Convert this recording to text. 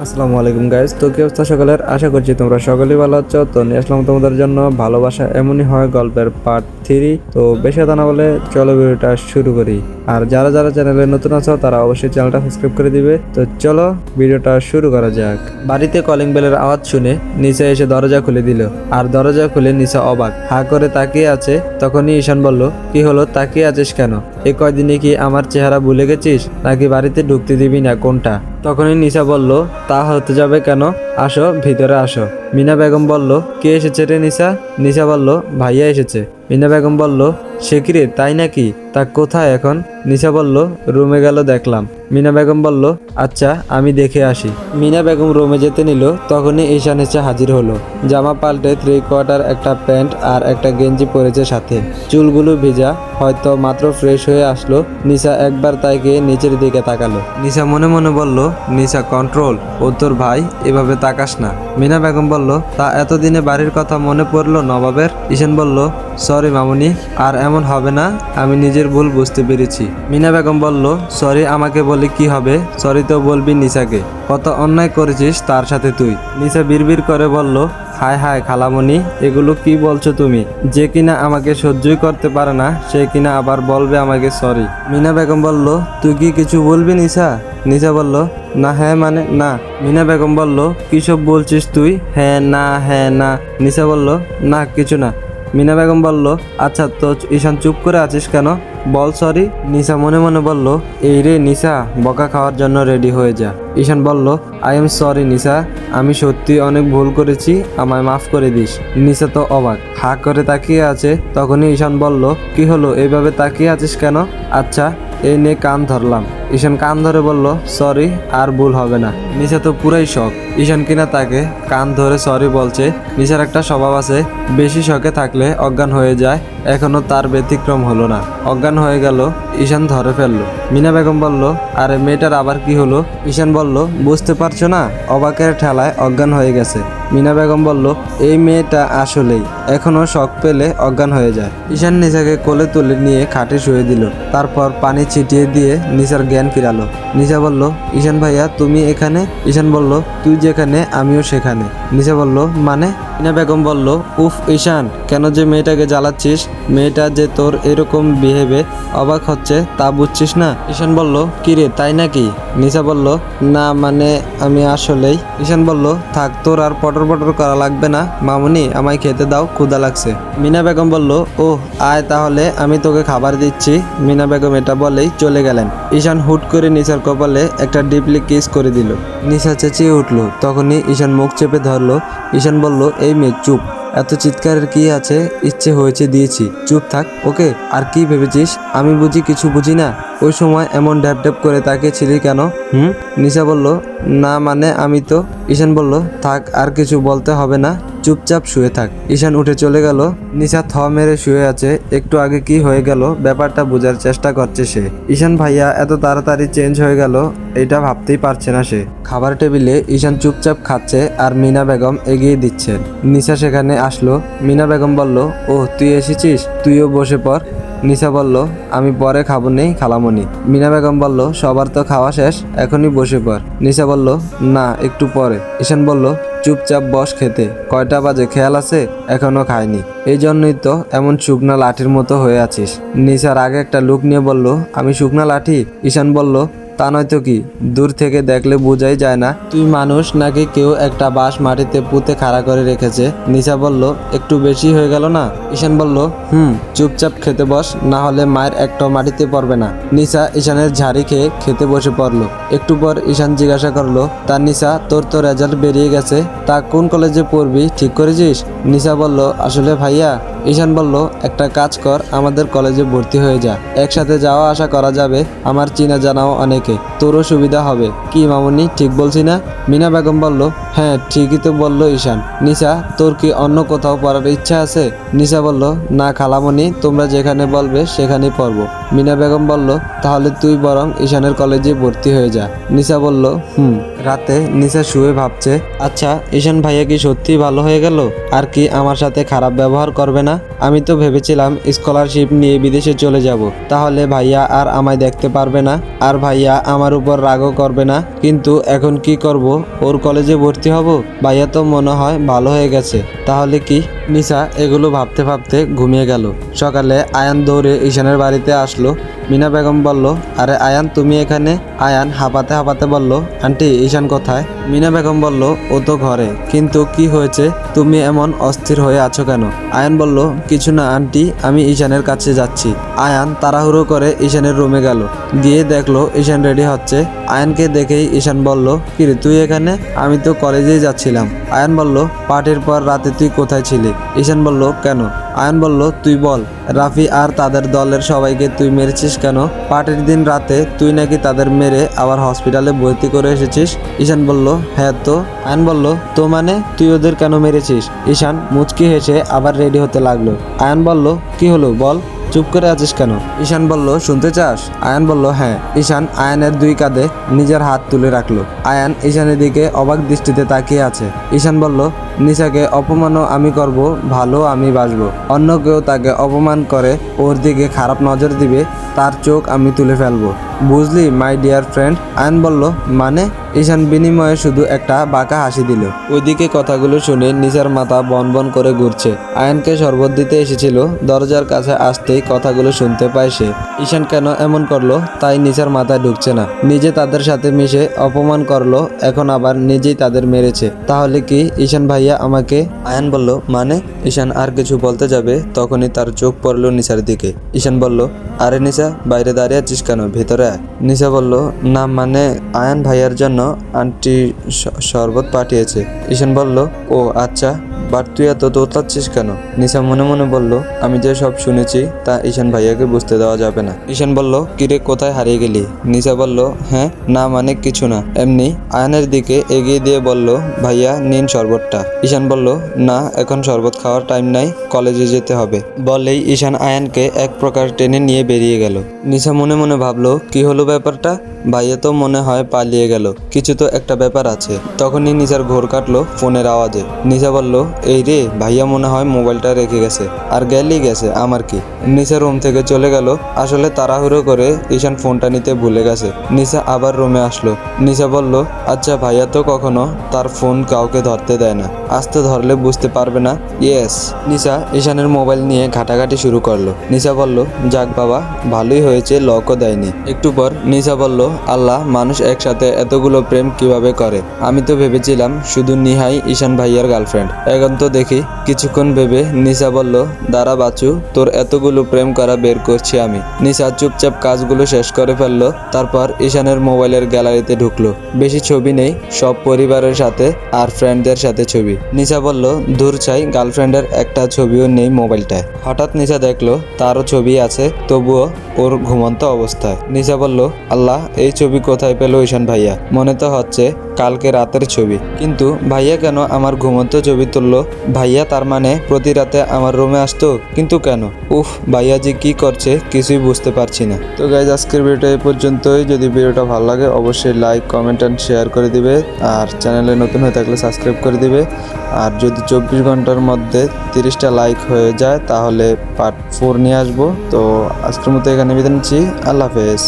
আসসালামু আলাইকুম গাইজ তো কি অবস্থা সকলের? আশা করছি তোমরা সকলেই ভালো আছো। তো নিয়ে আসলাম তোমাদের জন্য ভালোবাসা এমনই হয় গল্পের পার্ট থ্রি তো বেশি কথা না বলে চলো ভিডিওটা শুরু করি। আর যারা যারা চ্যানেলে নতুন আছো, তারা অবশ্যই চ্যানেলটা সাবস্ক্রাইব করে দিবে। তো চলো ভিডিওটা শুরু করা যাক। বাড়িতে কলিং বেলের আওয়াজ শুনে নিচে এসে দরজা খুলে দিল। আর দরজা খুলে নিচা অবাক। হা করে তাকিয়ে আছে। তখনই ঈশান বলল, কি হলো? তাকিয়ে আছিস কেন? এই কয়দিনে কি আমার চেহারা ভুলে গেছিস? নাকি বাড়িতে ঢুকতে দিবি না কোনটা? তখনই নিশা বলল, তা হতে যাবে কেন? আসো, ভিতরে আসো। মিনা বেগম বলল, কে এসেছে রে নিশা নিশা বলল, ভাইয়া এসেছে। মিনা বেগম বলল, সে কি রে, তাই নাকি? তা কোথায় এখন? নিশা বলল, রুমে গেল, দেখলাম। মিনা বেগম বলল আচ্ছা আমি দেখে আসি। মিনা বেগম রুমে যেতে নিল, তখনই ঈশান এসে হাজির হলো। জামা পাল্টে থ্রি কোয়ার্টার একটা প্যান্ট আর একটা গেঞ্জি পরেছে সাথে। চুলগুলো ভিজা, হয়তো মাত্র ফ্রেশ হয়ে আসলো। নিশা একবার তাইকে নিচের দিকে তাকালো। নিশা মনে মনে বলল নিশা কন্ট্রোল ও তোর ভাই, এভাবে তাকাস না। মিনা বেগম বলল, তা এতদিনে বাড়ির কথা মনে পড়ল নবাবের? ঈশান বলল, সরি মামুনি, আর এমন হবে না, আমি নিজের ভুল বুঝতে পেরেছি। মিনা বেগম বলল, সরি, আমাকে বলে কি হবে? সরি তো বলবি নিশাকে। কত অন্যায় করেছিস তার সাথে তুই। নিশা বিড়বিড় করে বলল, হায় হায় খালামণি এগুলো কি বলছো তুমি? যে কিনা আমাকে সহ্যই করতে পারে না, সে কিনা আবার বলবে আমাকে সরি। মিনা বেগম বলল, তুই কি কিছু বলবি নিশা? নিশা বলল, না হ্যাঁ মানে না। মিনা বেগম বলল, কি সব বলছিস তুই? হ্যাঁ না হ্যাঁ না। নিশা বলল, না, কিছু না। মিনা বেগম বলল আচ্ছা তো ঈশান চুপ করে আছিস কেন? বল সরি নিশা মনে মনে বলল, এই রে নিশা, বকা খাওয়ার জন্য রেডি হয়ে যা। ঈশান বলল আই এম সরি নিশা। আমি সত্যি অনেক ভুল করেছি, আমায় মাফ করে দিস। নিশা তো অবাক, হা করে তাকিয়ে আছে। তখনই ঈশান বলল, কি হলো? এইভাবে তাকিয়ে আছিস কেন? আচ্ছা এই নিয়ে কান ধরলাম। ঈশান কান ধরে বলল, সরি, আর ভুল হবে না। নিশা তো পুরাই শখ। ঈশান কিনা তাকে কান ধরে সরি বলছে। নিশার একটা স্বভাব আছে, বেশি শখে থাকলে অজ্ঞান হয়ে যায়, এখনও তার ব্যতিক্রম হলো না। অজ্ঞান হয়ে গেল, ঈশান ধরে ফেলল। মিনা বেগম বলল, আরে, মেয়েটার আবার কি হলো? ঈশান বলল, বুঝতে পারছ না, অবাকের ঠেলায় অজ্ঞান হয়ে গেছে। মিনা বেগম বলল, এই মেয়েটা আসলেই, এখনও শখ পেলে অজ্ঞান হয়ে যায়। ঈশান নিশাকে কোলে তুলে নিয়ে খাটে শুয়ে দিল। তারপর পানি ছিটিয়ে দিয়ে নিশার জ্ঞান ফিরালো। নিশা বলল, ঈশান ভাইয়া, তুমি এখানে? ঈশান বলল, তুই যেখানে, আমিও সেখানে। নিশা বলল মানে? মিনা বেগম বলল, উফ, ঈশান, কেন যে মেয়েটাকে জ্বালাচ্ছিস? মেয়েটা যে তোর এরকম বিহেভে অবাক হচ্ছে, তা বুঝছিস না? ঈশান বলল, কিরে, তাই নাকি? নিশা বলল, না মানে আমি আসলেই। ঈশান বলল, থাক, তোর আর পটর পটর করা লাগবে না। মামুনি, আমায় খেতে দাও ক্ষুদা লাগছে। মিনা বেগম বলল ও আয় তাহলে, আমি তোকে খাবার দিচ্ছি। মিনা বেগম এটা বলেই চলে গেলেন। ঈশান হুট করে নিশার কপালে একটা ডিপলি কিস করে দিল। নিশা চেঁচিয়ে উঠল। তখনই ঈশান মুখ চেপে ধরলো। ঈশান বলল, এই মেয়ে, চুপ। এত চিৎকারের কি আছে? ইচ্ছে হয়েছে দিয়েছি। চুপ থাক, ওকে? আর কি ভেবেছিস? আমি বুঝি কিছু বুঝি না? ওই সময় এমন ড্যাপ ড্যাপ করে তাকে ছিলি কেন? হুম? নিশা বলল, না মানে আমি তো। ঈশান বলল, থাক, আর কিছু বলতে হবে না। চুপচাপ শুয়ে থাক। ঈশান উঠে চলে গেল। নিশা থ মেরে শুয়ে আছে। একটু আগে কি হয়ে গেল ব্যাপারটা বোঝার চেষ্টা করছে সে। ঈশান ভাইয়া, এত তাড়াতাড়ি চেঞ্জ হয়ে গেল, এটা ভাবতেই পারছে না সে। খাবার টেবিলে ঈশান চুপচাপ খাচ্ছে আর মিনা বেগম এগিয়ে দিচ্ছেন নিশা সেখানে আসলো। মিনা বেগম বলল ও তুই এসেছিস? তুইও বসে পর নিশা বলল, আমি পরে খাব নেই খালামনি মিনা বেগম বলল, সবার তো খাওয়া শেষ, এখনই বসে পর। নিশা বলল, না, একটু পরে। ঈশান বলল, চুপচাপ বস খেতে, কয়টা বাজে, খেয়াল আছে? এখনও খায়নি এই জন্যই তো এমন শুকনা লাঠির মতো হয়ে আছিস। নিশার আগে একটা লুক নিয়ে বলল, আমি শুকনা লাঠি? ঈশান বলল তা নয়তো কি? দূর থেকে দেখলে বোঝাই যায় না। তুই মানুষ নাকি কেউ একটা বাঁশ মাটিতে পুঁতে খাড়া করে রেখেছে? নিশা বলল, একটু বেশি হয়ে গেল না? ঈশান বলল, হুম, চুপচাপ খেতে বস, না হলে মায়ের একটা মাটিতে পড়বে না। নিশা ঈশানের ঝাড়ি খেয়ে খেতে বসে পড়ল। একটু পর ঈশান জিজ্ঞাসা করল, তা নিশা, তোর তো রেজাল্ট বেরিয়ে গেছে। তা কোন কলেজে পড়বি? ঠিক করেছিস? নিশা বলল, আসলে ভাইয়া ঈশান বলল, একটা কাজ কর, আমাদের কলেজে ভর্তি হয়ে যা। একসাথে যাওয়া আসা করা যাবে। আমার চিনা জানাও অনেকে। তোরও সুবিধা হবে। কি মামুনি, ঠিক বলছি না? মিনা বেগম বলল হ্যাঁ ঠিকই তো বলল ঈশান। নিশা, তোর কি অন্য কোথাও পড়ার ইচ্ছা আছে? নিশা বলল, না খালামণি তোমরা যেখানে বলবে সেখানেই পড়ব। মিনা বেগম বলল, তাহলে তুই বরং ঈশানের কলেজে ভর্তি হয়ে যা। নিশা বলল, হুম। রাতে নিশা শুয়ে ভাবছে আচ্ছা ঈশান ভাইয়া কি সত্যি ভালো হয়ে গেল? আর কি আমার সাথে খারাপ ব্যবহার করবে না? sana আমি তো ভেবেছিলাম স্কলারশিপ নিয়ে বিদেশে চলে যাব। তাহলে ভাইয়া আর আমায় দেখতে পারবে না, আর ভাইয়া আমার উপর রাগও করবে না। কিন্তু এখন কি করব? ওর কলেজে ভর্তি হব? ভাইয়া তো মনে হয় ভালো হয়ে গেছে। তাহলে কি? নিশা এগুলো ভাবতে ভাবতে ঘুমিয়ে গেল। সকালে আয়ান দৌড়ে ঈশানের বাড়িতে আসলো। মিনা বেগম বলল, আরে আয়ান, তুমি এখানে? আয়ান হাঁপাতে হাঁপাতে বলল, আন্টি, ঈশান কোথায়? মিনা বেগম বলল, ও তো ঘরে। কিন্তু কি হয়েছে? তুমি এমন অস্থির হয়ে আছো কেন? আয়ান বলল কিছু না, আন্টি, আমি ঈশানের কাছে যাচ্ছি। আয়ান তাড়াহুড়ো করে ঈশানের রুমে গেল। গিয়ে দেখল ঈশান রেডি হচ্ছে। আয়ানকে দেখেই ঈশান বলল, কিরে, তুই এখানে? আমি তো কলেজেই যাচ্ছিলাম। আয়ান বলল পার্টির পর রাতে তুই কোথায় ছিলি? ঈশান বলল, কেন? আয়ান বলল, তুই বল, রাফি আর তাদের দলের সবাইকে তুই মেরেছিস কেন? পার্টির দিন রাতে তুই নাকি তাদের মেরে আবার হসপিটালে ভর্তি করে এসেছিস? ঈশান বলল হ্যাঁ তো। আয়ান বলল, তো মানে তুই ওদের কেন মেরেছিস? ঈশান মুচকি হেসে আবার রেডি হতে লাগল। আয়ান বলল, কি হলো বল? চুপ করে আছিস কেন? ঈশান বলল, শুনতে চাস? আয়ান বলল হ্যাঁ। ঈশান আয়ানের দুই কাঁধে নিজের হাত তুলে রাখল। আয়ান ঈশানের দিকে অবাক দৃষ্টিতে তাকিয়ে আছে। ঈশান বলল নিশাকে অপমানও আমি করব, ভালো আমি বাসবো অন্য কেউ তাকে অপমান করে, ওর দিকে খারাপ নজর দিবে, তার চোখ আমি তুলে ফেলব। বুঝলি, মাই ডিয়ার ফ্রেন্ড, আয়ন বলল মানে? ঈশান বিনিময়ে শুধু একটা বাঁকা হাসি দিল। ওইদিকে কথাগুলো শুনে নিজার মাথা বন বন করে ঘুরছে। আয়নকে শরবত দিতে এসেছিল, দরজার কাছে আসতেই কথাগুলো শুনতে পায় সে। ঈশান কেন এমন করল, তাই নিজার মাথায় ঢুকছে না। নিজে তাদের সাথে মিশে অপমান করল, এখন আবার নিজেই তাদের মেরেছে। তাহলে কি ঈশান ভাইয়া আমাকে আয়ান বলল মানে? ঈশান আর কিছু বলতে যাবে, তখনই তার চোখ পড়ল নিশার দিকে। ঈশান বলল, আরে নিশা বাইরে দাঁড়িয়ে আছিস কেন? ভেতরে নিশা বলল, না মানে আয়ান ভাইয়ার জন্য আন্টি শরবত পাঠিয়েছে। ঈশান বলল, ও আচ্ছা বাট তুই এত দোতলাচ্ছিস কেন? নিশা মনে মনে বলল, আমি যে সব শুনেছি, তা ঈশান ভাইয়াকে বুঝতে দেওয়া যাবে না। ঈশান বলল, কিরে, কোথায় হারিয়ে গেলি? নিশা বলল হ্যাঁ না মানে কিছু না। এমনি আয়নের দিকে এগিয়ে দিয়ে বলল, ভাইয়া, নিন শরবতটা। ঈশান বলল, না, এখন শরবত খাওয়ার টাইম নাই কলেজে যেতে হবে। বলেই ঈশান আয়ানকে এক প্রকার টেনে নিয়ে বেরিয়ে গেল। নিশা মনে মনে ভাবলো, কি হলো ব্যাপারটা? ভাইয়া তো মনে হয় পালিয়ে গেল। কিছু তো একটা ব্যাপার আছে। তখনই নিশার ঘোর কাটলো ফোনের আওয়াজে। নিশা বলল, এই রে, ভাইয়া মনে হয় মোবাইলটা রেখে গেছে। আর গেলেই গেছে, আমার কি? নিশা রুম থেকে চলে গেল। আসলে তাড়াহুড়ো করে ঈশান ফোনটা নিতে ভুলে গেছে। নিশা আবার রুমে আসলো। নিশা বলল আচ্ছা ভাইয়া তো কখনো তার ফোন কাউকে ধরতে দেয় না। আস্তে ধরলে বুঝতে পারবে না। ইয়েস নিশা ঈশানের মোবাইল নিয়ে ঘাটাঘাটি শুরু করল। নিশা বলল, যাক বাবা, ভালোই হয়েছে লকও দেয়নি। একটু পর নিশা বলল, আল্লাহ, মানুষ একসাথে এতগুলো প্রেম কীভাবে করে? আমি তো ভেবেছিলাম, শুধু নিহাই ঈশান ভাইয়ার গার্লফ্রেন্ড এখন তো দেখি, কিছুক্ষণ ভেবে নিশা বলল, দাঁড়া বাচু তোর এতগুলো প্রেম করা বের করছি আমি। নিশা চুপচাপ কাজগুলো শেষ করে ফেলল, তারপর ঈশানের মোবাইলের গ্যালারিতে ঢুকলো। বেশি ছবি নেই, সব পরিবারের সাথে আর ফ্রেন্ডদের সাথে ছবি। নিশা বলল, দূর চাই গার্লফ্রেন্ডের একটা ছবিও নেই মোবাইলটায়। হঠাৎ নিশা দেখল, তারও ছবি আছে, তবুও ওর ঘুমন্ত অবস্থায়। নিশা বলল, আল্লাহ, এই ছবি কোথায় পেল ঈশান ভাইয়া? মনে তো হচ্ছে কালকে রাতের ছবি। কিন্তু ভাইয়া কেন আমার ঘুমন্ত ছবি তুললো? ভাইয়া তার মানে প্রতি রাতে আমার রুমে আসতো? কিন্তু কেন? উফ, ভাইয়া যে কি করছে কিছুই বুঝতে পারছি না। তো গাইজ আজকের ভিডিওটা এই পর্যন্তই। যদি ভিডিওটা ভালো লাগে, অবশ্যই লাইক কমেন্ট অ্যান্ড শেয়ার করে দিবে। আর চ্যানেলে নতুন হয়ে থাকলে সাবস্ক্রাইব করে দিবে। আর যদি চব্বিশ ঘণ্টার মধ্যে তিরিশটা লাইক হয়ে যায়, তাহলে পার্ট ফোর নিয়ে আসব। তো আজকের মতো এখানে বিদায় নিচ্ছি। আল্লাহ হাফেজ।